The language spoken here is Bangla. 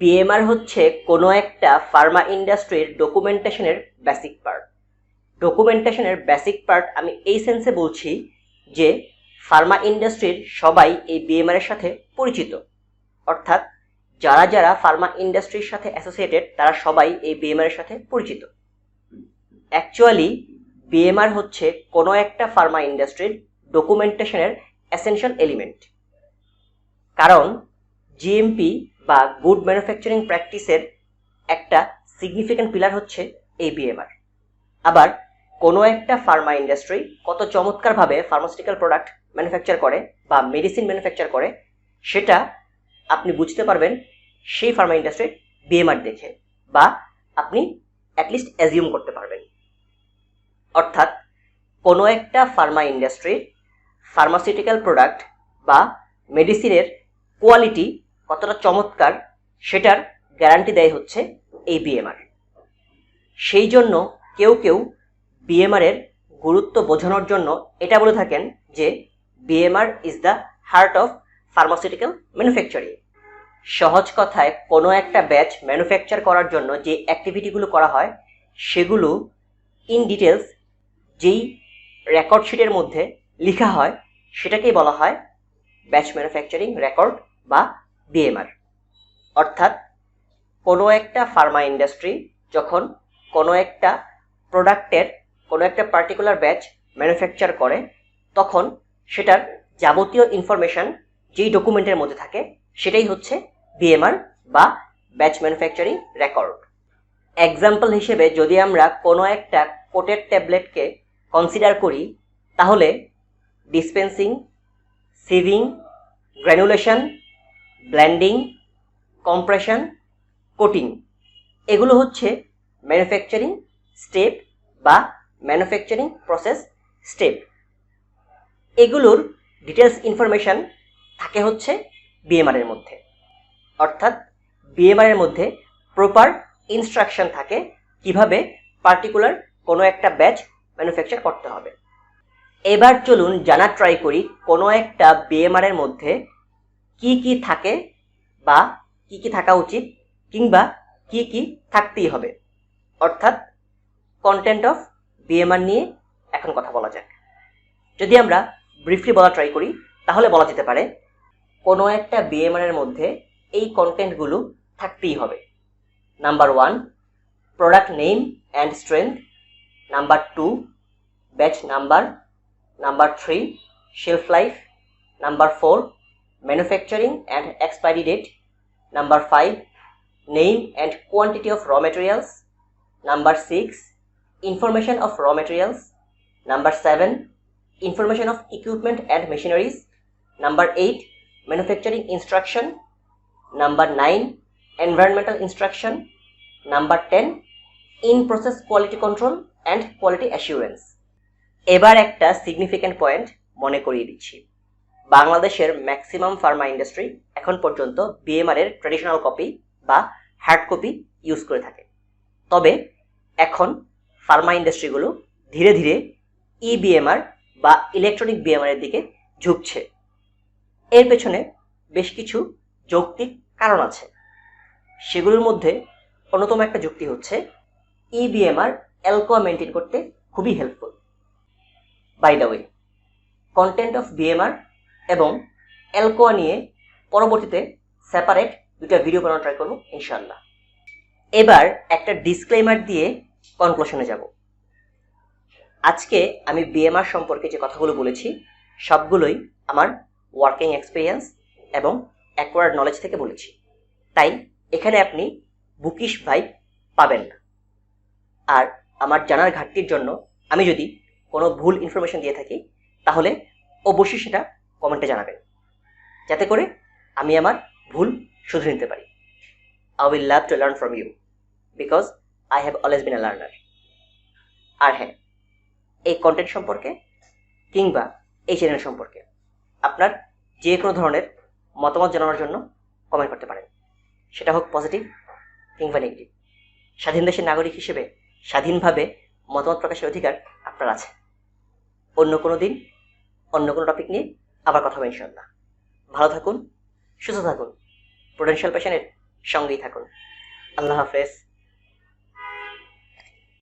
বিএমআর হচ্ছে কোনো একটা ফার্মা ইন্ডাস্ট্রির ডকুমেন্টেশনের বেসিক পার্ট ডকুমেন্টেশনের বেসিক পার্ট আমি এই সেন্সে বলছি যে ফার্মা ইন্ডাস্ট্রির সবাই এই বিএমআর এর সাথে পরিচিত। অর্থাৎ যারা যারা ফার্মা ইন্ডাস্ট্রির সাথে অ্যাসোসিয়েটেড তারা সবাই এই বিএমআর এর সাথে পরিচিত। অ্যাকচুয়ালি বিএমআর হচ্ছে কোনো একটা ফার্মা ইন্ডাস্ট্রির ডকুমেন্টেশনের এসেনশিয়াল এলিমেন্ট কারণ জিএমপি বা গুড ম্যানুফ্যাকচারিং প্র্যাকটিসের একটা সিগনিফিক্যান্ট পিলার হচ্ছে এই বিএমআর আবার কোনো একটা ফার্মা ইন্ডাস্ট্রি কত চমৎকারভাবে ফার্মাসিউটিক্যাল প্রোডাক্ট ম্যানুফ্যাকচার করে বা মেডিসিন ম্যানুফ্যাকচার করে, সেটা আপনি বুঝতে পারবেন সেই ফার্মা ইন্ডাস্ট্রির বিএমআর দেখে বা আপনি অ্যাটলিস্ট অ্যাজিউম করতে পারবেন। অর্থাৎ কোনো একটা ফার্মা ইন্ডাস্ট্রির ফার্মাসিউটিক্যাল প্রোডাক্ট বা মেডিসিনের কোয়ালিটি কতটা চমৎকার সেটার গ্যারান্টি দেয় হচ্ছে এই বিএমআর সেই জন্য কেউ কেউ বিএমআর এর গুরুত্ব বোঝানোর জন্য এটা বলে থাকেন যে BMR is the heart of pharmaceutical manufacturing সহজ কথায় কোনো একটা ব্যাচ ম্যানুফ্যাকচার করার জন্য যে অ্যাক্টিভিটিগুলো করা হয়, সেগুলো ইন ডিটেলস যেই রেকর্ড শিটের মধ্যে লেখা হয়, সেটাকেই বলা হয় ব্যাচ ম্যানুফ্যাকচারিং রেকর্ড বা বিএমআর অর্থাৎ কোনো একটা ফার্মা ইন্ডাস্ট্রি যখন কোনো একটা প্রোডাক্টের কোনো একটা পার্টিকুলার ব্যাচ ম্যানুফ্যাকচার করে, তখন সেটার যাবতীয় ইনফরমেশন যেই ডকুমেন্টের মধ্যে থাকে, সেটাই হচ্ছে বিএমআর বা ব্যাচ ম্যানুফ্যাকচারিং রেকর্ড এক্সাম্পল হিসেবে যদি আমরা কোনো একটা কোটের ট্যাবলেটকে কনসিডার করি, তাহলে dispensing sieving granulation blending compression, coating. এগুলো হচ্ছে ম্যানুফ্যাকচারিং স্টেপ বা ম্যানুফ্যাকচারিং প্রসেস স্টেপ। এগুলোর ডিটেলস ইনফরমেশন থাকে হচ্ছে বিএমআর এর মধ্যে। অর্থাৎ বিএমআর এর মধ্যে প্রপার ইনস্ট্রাকশন থাকে কীভাবে পার্টিকুলার কোনো একটা ব্যাচ ম্যানুফ্যাকচার করতে হবে। এবার চলুন জানা ট্রাই করি কোনো একটা বিএমআর এর মধ্যে কি কি থাকে বা কি কি থাকা উচিত কিংবা কি কি থাকতেই হবে। অর্থাৎ কন্টেন্ট অফ বিএমআর নিয়ে এখন কথা বলা যাক। যদি আমরা ব্রিফলি বলা ট্রাই করি, তাহলে বলা যেতে পারে কোনো একটা বিএমআর এর মধ্যে এই কন্টেন্টগুলো থাকতেই হবে। Number one product name and strength number two batch number number three shelf life number four manufacturing and expiry date number five name and quantity of raw materials number 6 information of raw materials number 7 information of equipment and machineries number 8 manufacturing instruction number 9 environmental instruction number 10 in process quality control and quality assurance এবার একটা সিগনিফিক্যান্ট পয়েন্ট মনে করিয়ে দিচ্ছি বাংলাদেশের ম্যাক্সিমাম ফার্মা ইন্ডাস্ট্রি এখন পর্যন্ত বিএমআর এর ট্রেডিশনাল কপি বা হার্ড কপি ইউজ করে থাকে। তবে এখন ফার্মা ইন্ডাস্ট্রিগুলো ধীরে ধীরে ইবিএমআর বা ইলেকট্রনিক বিএমআর এর দিকে ঝুঁকছে। এর পেছনে বেশ কিছু যৌক্তিক কারণ আছে। সেগুলোর মধ্যে অন্যতম একটা যুক্তি হচ্ছে ইবিএমআর অ্যালকোয়া মেনটেন করতে খুবই helpful by the way content of BMR এবং অ্যালকোয়া নিয়ে পরবর্তীতে সেপারেট দুটা ভিডিও বানানো ট্রাই করব ইনশাল্লাহ এবার একটা ডিসক্লেমার দিয়ে কনক্লুশনে যাব। আজকে আমি বিএমআর সম্পর্কে যে কথাগুলো বলেছি, সবগুলোই আমার ওয়ার্কিং এক্সপিরিয়েন্স এবং অ্যাকোয়ার্ড নলেজ থেকে বলেছি। তাই এখানে আপনি বুকিশ ভাইব পাবেন না। আর আমার জানার ঘাটতির জন্য আমি যদি কোনো ভুল ইনফরমেশন দিয়ে থাকি, তাহলে অবশ্যই সেটা কমেন্টে জানাবেন। যাতে করে আমি আমার ভুল শুধরে নিতে পারি। I will love to learn from you because I have always been a learner আর হ্যাঁ এই কন্টেন্ট সম্পর্কে কিংবা এই চ্যানেল সম্পর্কে আপনার যে কোনো ধরনের মতামত জানানোর জন্য কমেন্ট করতে পারেন। সেটা হোক পজিটিভ কিংবা নেগেটিভ স্বাধীন দেশের নাগরিক হিসেবে স্বাধীনভাবে মতামত প্রকাশের অধিকার আপনার আছে। অন্য কোনো দিন, অন্য কোনো টপিক নিয়ে আবার কথা হবে ইনশাল্লাহ ভালো থাকুন সুস্থ থাকুন প্রোডেন্সিয়াল পেশেন্টের সঙ্গেই থাকুন। আল্লাহ হাফেজ।